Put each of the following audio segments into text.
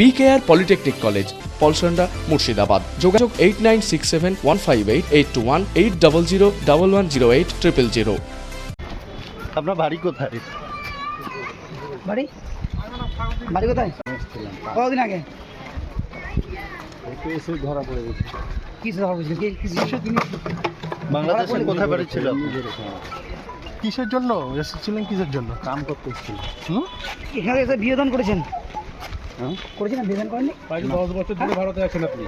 B care polytechnic college Palsanda Murshidabad যোগাযোগ eight nine six seven one five eight eight two one eight double zero double one zero eight triple zero আপনার বাড়ি কোথায়? বাড়ি? বাড়ি কোথায়? কতদিন আগে? ধরা পড়ে গেছে কিছু ধরা জিনিস বাংলাদেশের কোথায় বাড়ি ছিল? কিসের জন্য? এসেছিলেন কিসের জন্য? কাম করতে এসেছিল হুম? এখানে এসে করেছেন হ্যাঁ? করেছেন? না বিয়োজন করেননি? প্রায় দশ বছর ধরে ভারতে আছেন আপনি।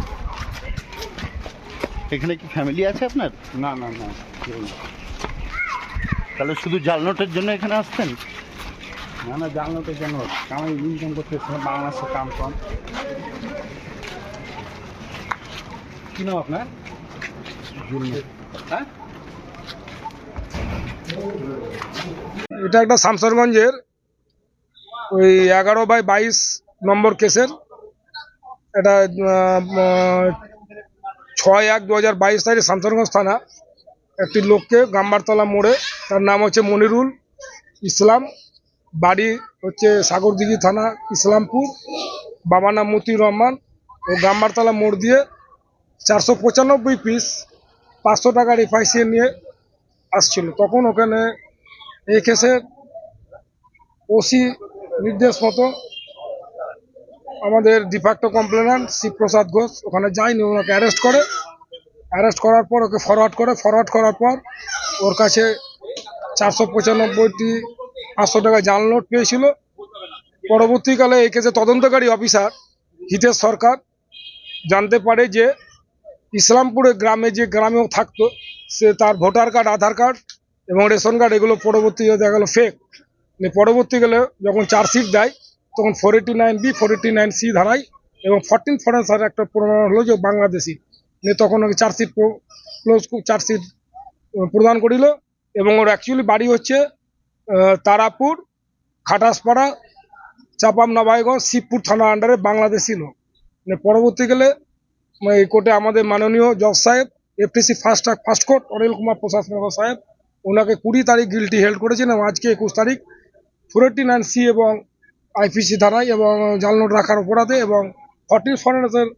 এখানে কি ফ্যামিলি আছে আপনার? না না না তাহলে শুধু জাল নোটের জন্য এখানে আসতেন না না জানলোতে কেন কামাই ইনকাম করতে বাংলাদেশে কাম কম। কি নাম আপনার? হ্যাঁ? এটা একটা শামসরগঞ্জের ওই এগারো বাই বাইশ নম্বর কেসের। এটা ছয় এক দু হাজার বাইশ তারিখ শামসরগঞ্জ থানা। একটি লোককে গাম্বারতলা মোড়ে, তার নাম হচ্ছে মনিরুল ইসলাম। বাড়ি হচ্ছে সাগরদিঘি থানা, ইসলামপুর। বাবা নাম মতিউর রহমান ও গাম্বারতলা মোড় দিয়ে চারশো পঁচানব্বই পিস পাঁচশো টাকার এফআইসি নিয়ে আসছিল। তখন ওখানে এই কেসের ওসি নির্দেশ মতো আমাদের ডিফাক্টো কমপ্লেনান্ট শিবপ্রসাদ ঘোষ, ওখানে যায়নি, ওনাকে অ্যারেস্ট করে। অ্যারেস্ট করার পর ওকে ফরওয়ার্ড করে। ফরওয়ার্ড করার পর ওর কাছে চারশো পঁচানব্বইটি পাঁচশো টাকা জাল নোট পেয়েছিল। পরবর্তীকালে এই কেসে তদন্তকারী অফিসার হিতেশ সরকার জানতে পারে যে ইসলামপুরের গ্রামে যে গ্রামেও থাকতো, সে তার ভোটার কার্ড, আধার কার্ড এবং রেশন কার্ড, এগুলো পরবর্তী দেখা গেলো ফেক পরবর্তীকালে যখন চার্জশিট দেয় তখন four eighty nine B four eighty nine C ধারায় এবং ফরটিন ফরেন্সার একটা প্রমাণ হলো যে বাংলাদেশি। নিয়ে তখন ওকে চার্জশিট ক্লোজ চার্জশিট প্রদান করিল এবং ওর অ্যাকচুয়ালি বাড়ি হচ্ছে তারাপুর, খাটাসপাড়া চাপাম নবাইগঞ্জ শিবপুর থানা আন্ডারে বাংলাদেশি লোক। মানে পরবর্তীকালে এই কোর্টে আমাদের মাননীয় জজ সাহেব FTC first first court Anil Kumar Prasad সাহেব ওনাকে কুড়ি তারিখ গিলটি হেল্ড করেছেন এবং আজকে একুশ তারিখ ফোরটি নাইন সি এবং আইপিসি ধারায় এবং জাল নোট রাখার অপরাধে এবং ফর্টিন ফরেন্সের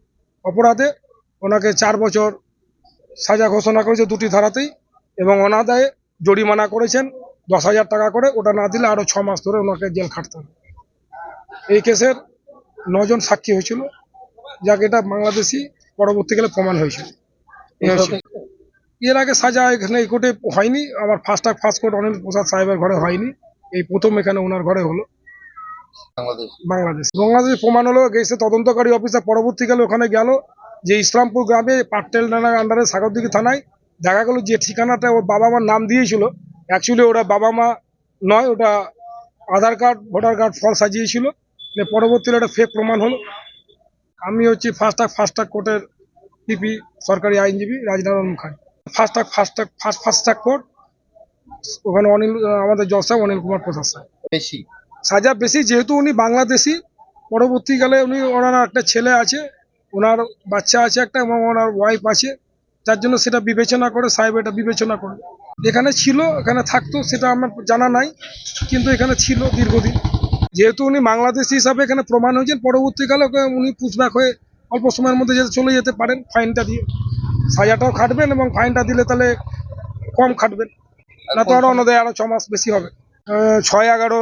অপরাধে ওনাকে চার বছর সাজা ঘোষণা করেছে দুটি ধারাতেই এবং অনাদায়ে জরিমানা করেছেন দশ হাজার টাকা করে। ওটা না দিলে আরও ছ মাস ধরে ওনাকে জেল খাটতে হবে। এই কেসের নজন সাক্ষী হয়েছিল, যাকে এটা বাংলাদেশি পরবর্তীকালে প্রমাণ হয়েছিল। এর আগে সাজা এখানে এই কোর্টে হয়নি, আমার first first court Anil Prasad সাহেবের ঘরে হয়নি। এই প্রথম এখানে ওনার ঘরে হলো। বাংলাদেশ। বাংলাদেশ। প্রমাণ হলো গেছে তদন্তকারী অফিসার পরবর্তীকালে ওখানে গেল যে ইসলামপুর গ্রামে পাটেল থানার আন্ডারে সাগরদিঘি থানায় দেখা গেল যে ঠিকানাটা ওর বাবা মার নাম দিয়েছিল। অ্যাকচুয়ালি ওরা বাবা মা নয় ওটা আধার কার্ড ভোটার কার্ড ফল সাজিয়েছিল। নিয়ে পরবর্তীকালে ওটা ফেক প্রমাণ হলো। আমি হচ্ছি ফার্স্ট ফার্স্ট কোর্টের পিপি সরকারি আইনজীবী Rajnarayan Mukherjee. First track first track court ওখানে অনিল আমাদের জজ সাহেব অনিল কুমার প্রসাদ সাহেব বেশি। সাজা বেশি, যেহেতু উনি বাংলাদেশি, পরবর্তীকালে উনি ওনার একটা ছেলে আছে, ওনার বাচ্চা আছে একটা এবং ওনার ওয়াইফ আছে, যার জন্য সেটা বিবেচনা করে, সাহেব এটা বিবেচনা করে। এখানে ছিল, এখানে থাকতো, সেটা আমার জানা নাই, কিন্তু এখানে ছিল দীর্ঘদিন। যেহেতু উনি বাংলাদেশি হিসাবে এখানে প্রমাণ হয়েছেন, পরবর্তীকালে উনি পুষব্যাক হয়ে অল্প সময়ের মধ্যে যেতে চলে যেতে পারেন ফাইনটা দিয়ে। সাজাটাও খাটবেন এবং ফাইনটা দিলে তাহলে কম খাটবেন, না তো আরও অন্যদের আরও ছ মাস বেশি হবে। ছয় এগারো